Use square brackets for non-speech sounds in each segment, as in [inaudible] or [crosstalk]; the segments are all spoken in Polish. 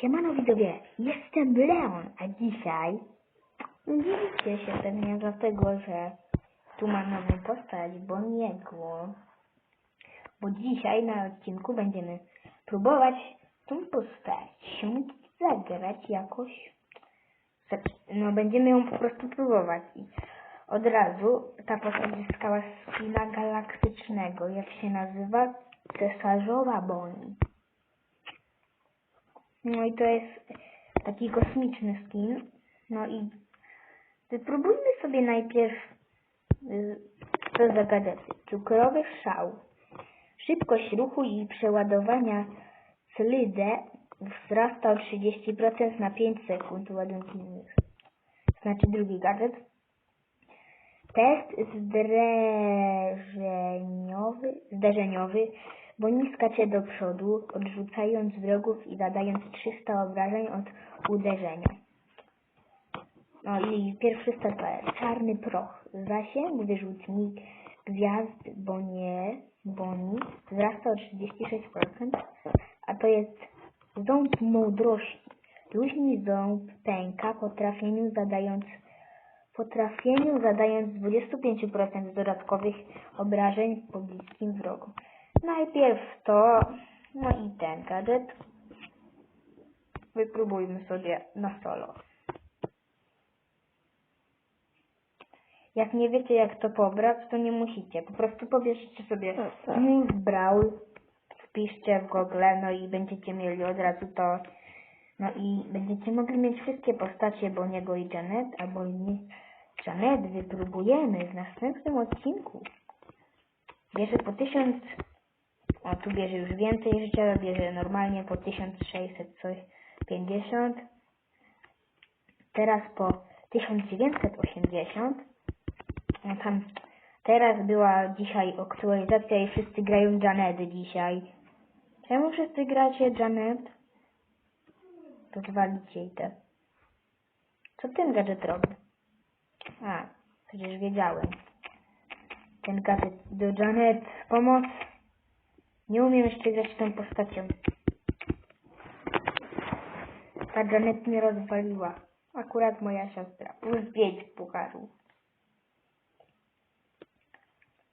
Siemano widzowie, jestem Leon, a dzisiaj dziwicie się pewnie dlatego, że tu mam nową postać, Boniego. Bo dzisiaj na odcinku będziemy próbować tą postać zagrać jakoś. No będziemy ją po prostu próbować i od razu ta postać zyskała skina galaktycznego, jak się nazywa? Cesarzowa Boni. No i to jest taki kosmiczny skin. No i wypróbujmy sobie najpierw y, co za gadżety. Cukrowy szał. Szybkość ruchu i przeładowania slidę wzrasta o 30% na 5 sekund ładunki. Znaczy drugi gadżet. Test zderzeniowy, zderzeniowy bo nie skacze do przodu, odrzucając wrogów i zadając 300 obrażeń od uderzenia. No i pierwszy step, czarny proch. Zasięg wyrzutnik gwiazd Bonie, Boni wzrasta o 36%, a to jest ząb mądrości. Luźny ząb pęka po trafieniu zadając po trafieniu zadając 25% dodatkowych obrażeń po bliskim wrogu. Najpierw to, no i ten gadżet. Wypróbujmy sobie na solo. Jak nie wiecie jak to pobrać, to nie musicie. Po prostu pobierzcie sobie Smooth Brawl, wpiszcie w Google, no i będziecie mieli od razu to. No i będziecie mogli mieć wszystkie postacie Boniego i Janet, albo nie. Janet wypróbujemy w następnym odcinku. Bierze po 1000 a tu bierze już więcej życia, bierze normalnie po 1600 coś 50. Teraz po 1980. No tam teraz była dzisiaj aktualizacja i wszyscy grają Janety dzisiaj. Czemu wszyscy gracie Janet? To zwalicie i te. Co ten gadżet robi? A, przecież wiedziałem. Ten gadżet do Janet pomoc. Nie umiem jeszcze grać tą postacią. Ta Janet mnie rozwaliła. Akurat moja siostra. Plus 5 pucharów.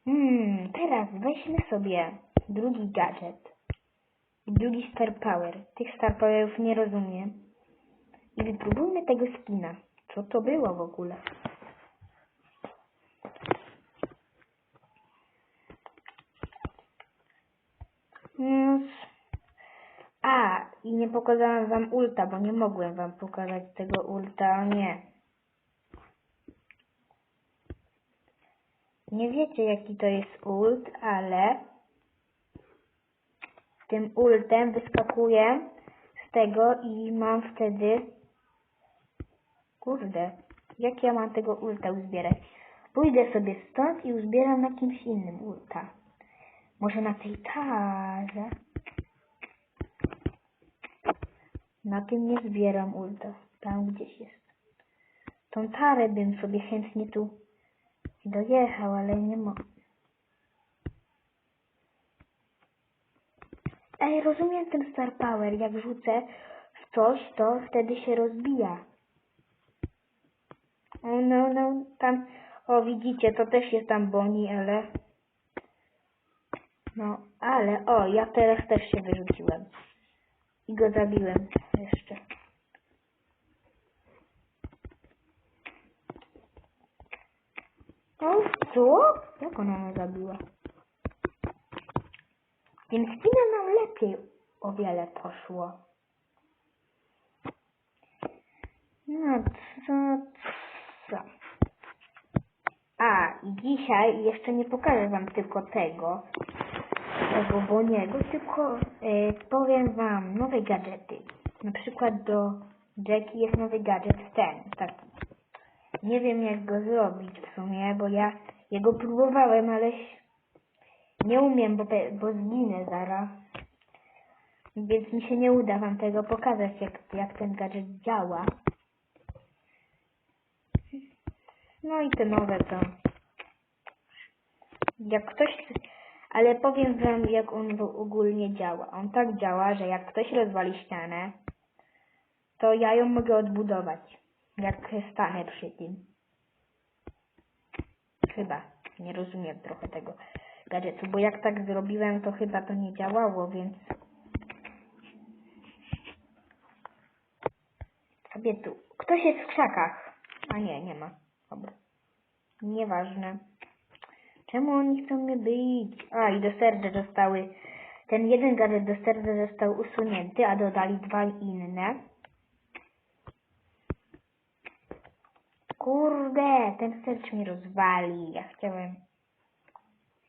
Hmm, teraz weźmy sobie drugi gadżet. I drugi Star Power. Tych Star Powerów nie rozumiem. I wypróbujmy tego skina. Co to było w ogóle? News. A, i nie pokazałam wam ulta, bo nie mogłem wam pokazać tego ulta, nie. Nie wiecie jaki to jest ult, ale tym ultem wyskakuję z tego i mam wtedy kurde, jak ja mam tego ulta uzbierać? Pójdę sobie stąd i uzbieram na kimś innym ulta. Może na tej tarze? Na tym nie zbieram ulta. Tam gdzieś jest. Tą tarę bym sobie chętnie tu dojechał, ale nie mogę. Ej, rozumiem ten Star Power. Jak rzucę w coś, to wtedy się rozbija. O, no, no, tam, o widzicie, to też jest tam Boni, ale... No, ale, o, ja teraz też się wyrzuciłem. I go zabiłem jeszcze. O, co? Jak ona mnie zabiła? Tym skinem nam lepiej o wiele poszło. No, co, co? A, dzisiaj jeszcze nie pokażę wam tylko tego, tego Boniego, tylko e, powiem wam nowe gadżety. Na przykład do Jackie jest nowy gadżet ten, taki. Nie wiem jak go zrobić w sumie, bo ja jego próbowałem, ale nie umiem, bo, bo zginę zaraz. Więc mi się nie uda wam tego pokazać, jak, jak ten gadżet działa. No i te nowe to. Jak ktoś ale powiem wam, jak on ogólnie działa. On tak działa, że jak ktoś rozwali ścianę, to ja ją mogę odbudować, jak stanę przy tym. Chyba. Nie rozumiem trochę tego gadżetu, bo jak tak zrobiłem, to chyba to nie działało, więc... Sobie tu. Ktoś jest w krzakach. A nie, nie ma. Dobra. Nieważne. Czemu oni chcą mnie bić? A, i do serca zostały... Ten jeden gadżet do serca został usunięty, a dodali dwa inne. Kurde, ten serc mi rozwali. Ja chciałem...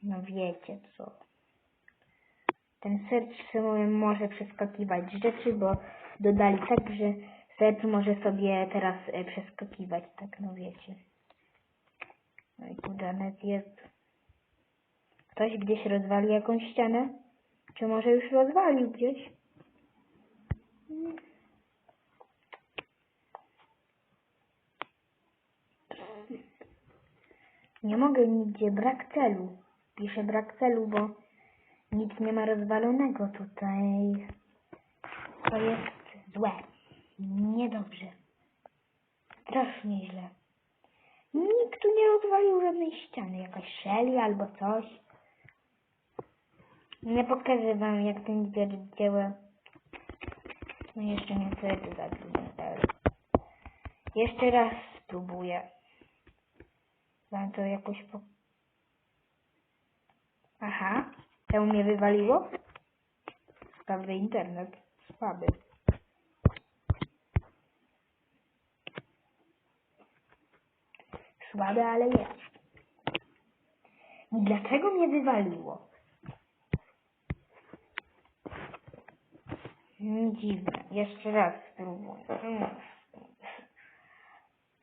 No wiecie co. Ten serc sobie może przeskakiwać rzeczy, bo dodali tak, że serc może sobie teraz e, przeskakiwać, tak no wiecie. No i tu Janet jest. Ktoś gdzieś rozwali jakąś ścianę? Czy może już rozwalił gdzieś? Nie mogę nigdzie, brak celu. Piszę brak celu, bo nic nie ma rozwalonego tutaj. To jest złe. Niedobrze. Strasznie źle. Nikt tu nie rozwalił żadnej ściany. Jakaś Shelly albo coś. Nie pokażę wam jak ten gadżet działa. No jeszcze nie tu zatrudniać. Jeszcze raz spróbuję. Wam to jakoś po... Aha, to mnie wywaliło? Słaby internet. Słaby. Słaby, ale jest. I dlaczego mnie wywaliło? Mm, Dziwne. Jeszcze raz spróbuję. Mm.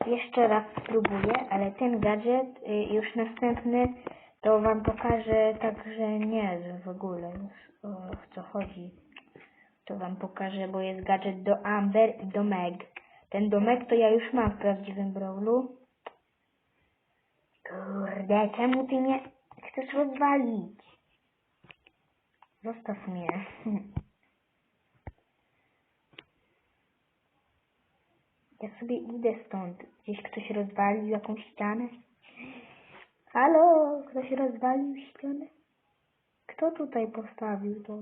Jeszcze raz spróbuję, ale ten gadżet, y, już następny, to wam pokażę tak, że nie, w ogóle o co chodzi. To wam pokażę, bo jest gadżet do Amber i do Meg. Ten do Meg to ja już mam w prawdziwym Brawlu. Kurde, czemu ty mnie chcesz rozwalić? Zostaw mnie. [laughs] Ja sobie idę stąd. Gdzieś ktoś rozwalił jakąś ścianę? Halo, ktoś rozwalił ścianę? Kto tutaj postawił to?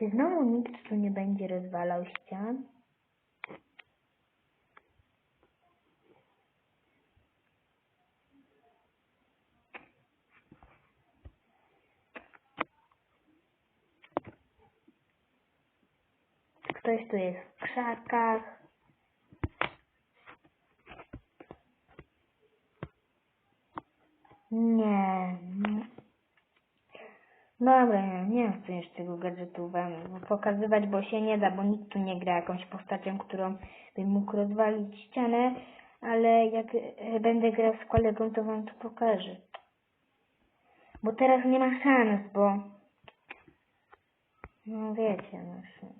Czy znowu nikt tu nie będzie rozwalał ścian? Ktoś tu jest w krzakach. Nie. Dobra, nie, nie chcę jeszcze tego gadżetu wam pokazywać, bo się nie da, bo nikt tu nie gra jakąś postacią, którą bym mógł rozwalić ścianę, ale jak e, będę grał z kolegą, to wam to pokażę. Bo teraz nie ma szans, bo... No wiecie, no.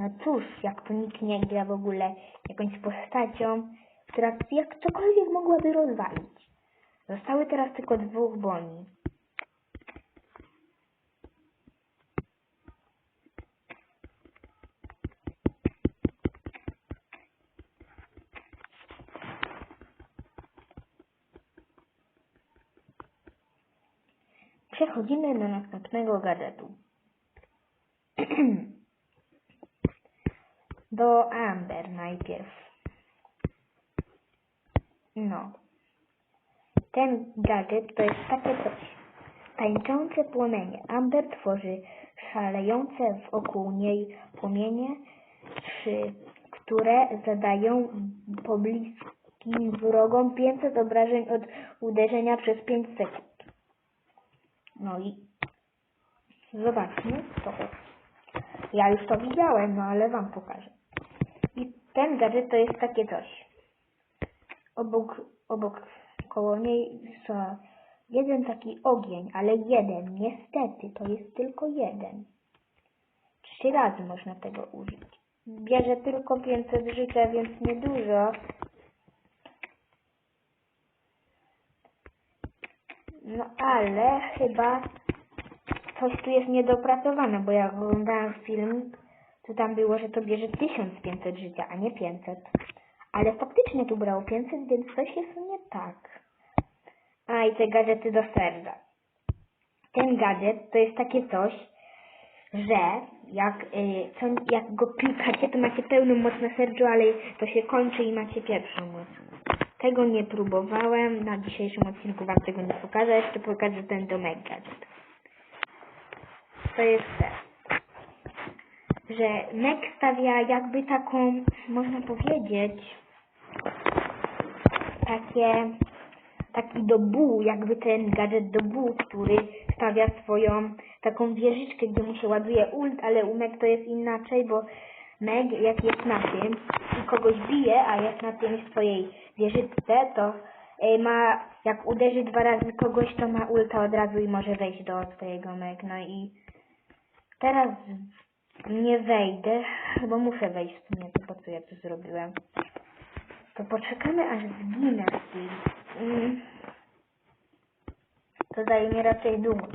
No cóż, jak tu nikt nie gra w ogóle jakąś postacią, która jak cokolwiek mogłaby rozwalić. Zostały teraz tylko dwóch boni. Przechodzimy do następnego gadżetu. [clears throat] [clears throat] do Amber najpierw. No. Ten gadżet to jest takie coś. Tańczące płomienie. Amber tworzy szalejące wokół niej płomienie, przy, które zadają pobliskim wrogom 500 obrażeń od uderzenia przez 5 sekund. No i zobaczmy, co to Ja już to widziałem, no ale wam pokażę. Ten gadżet to jest takie coś. Obok, obok koło niej są jeden taki ogień, ale jeden. Niestety, to jest tylko jeden. Trzy razy można tego użyć. Bierze tylko 500 życia, więc niedużo. No ale chyba coś tu jest niedopracowane, bo jak oglądałem film, to tam było, że to bierze 1500 życia, a nie 500. Ale faktycznie tu brało 500, więc coś jest nie tak. A i te gadżety do serca. Ten gadżet to jest takie coś, że jak, y, co, jak go klikacie, to macie pełną moc na sercu, ale to się kończy i macie pierwszą moc. Tego nie próbowałem, na dzisiejszym odcinku wam tego nie pokażę, jeszcze pokażę ten domek gadżet. To jest te, że Meg stawia jakby taką, można powiedzieć, takie, taki dobu, jakby ten gadżet dobu, który stawia swoją taką wieżyczkę, gdzie mu się ładuje ult, ale u Meg to jest inaczej, bo Meg jak jest na tym i kogoś bije, a jest na tym swojej wieżyczce, to e, ma, jak uderzy dwa razy kogoś, to ma ulta od razu i może wejść do swojego Meg. No i teraz nie wejdę, bo muszę wejść w sumie, to po co ja to zrobiłem. To poczekamy aż zginę z. Mm. To zajmie raczej długo.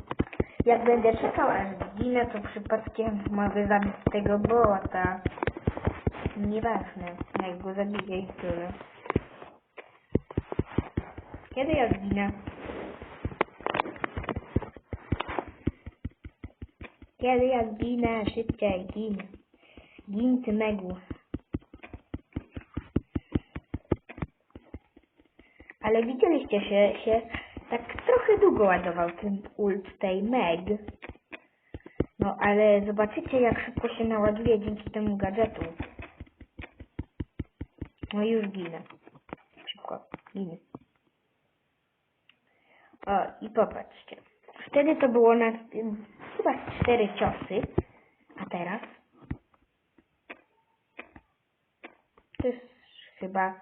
Jak będę czekał aż zginę, to przypadkiem mogę zabić tego bota. Nieważne, jak go zabiję i tyle. Kiedy ja zginę? Kiedy ja zginę? Szybciej, gin. Gin ty Megu. Ale widzieliście się, się tak trochę długo ładował ten ult tej Meg. No ale zobaczycie jak szybko się naładuje dzięki temu gadżetu. No już ginę. Szybko, ginę. O, i popatrzcie. Wtedy to było na chyba cztery ciosy, a teraz to jest chyba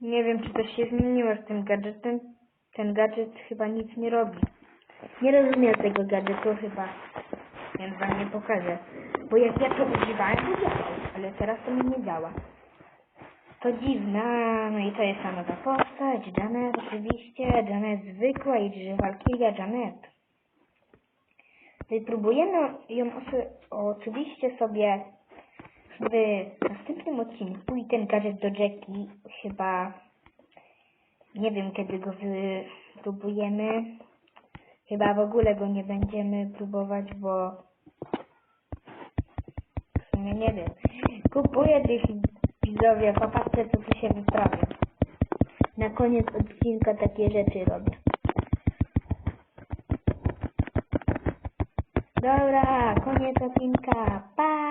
nie wiem, czy coś się zmieniło z tym gadżetem. Ten gadżet chyba nic nie robi. Nie rozumiem tego gadżetu chyba, więc wam nie pokażę. Bo jak ja to używałem, to działał, ale teraz to mi nie działa. To dziwne, no i to jest ta nowa postać, Janet oczywiście, Janet zwykła i że Valkyria Janet. Wypróbujemy ją oczywiście sobie w następnym odcinku i ten gadżet do Jackie chyba nie wiem kiedy go wypróbujemy. Chyba w ogóle go nie będziemy próbować, bo nie wiem. Kupuję tych widzowie, popatrzcie co tu się wyprawia. Na koniec odcinka takie rzeczy robię. Dobra, koniec odcinka. Pa!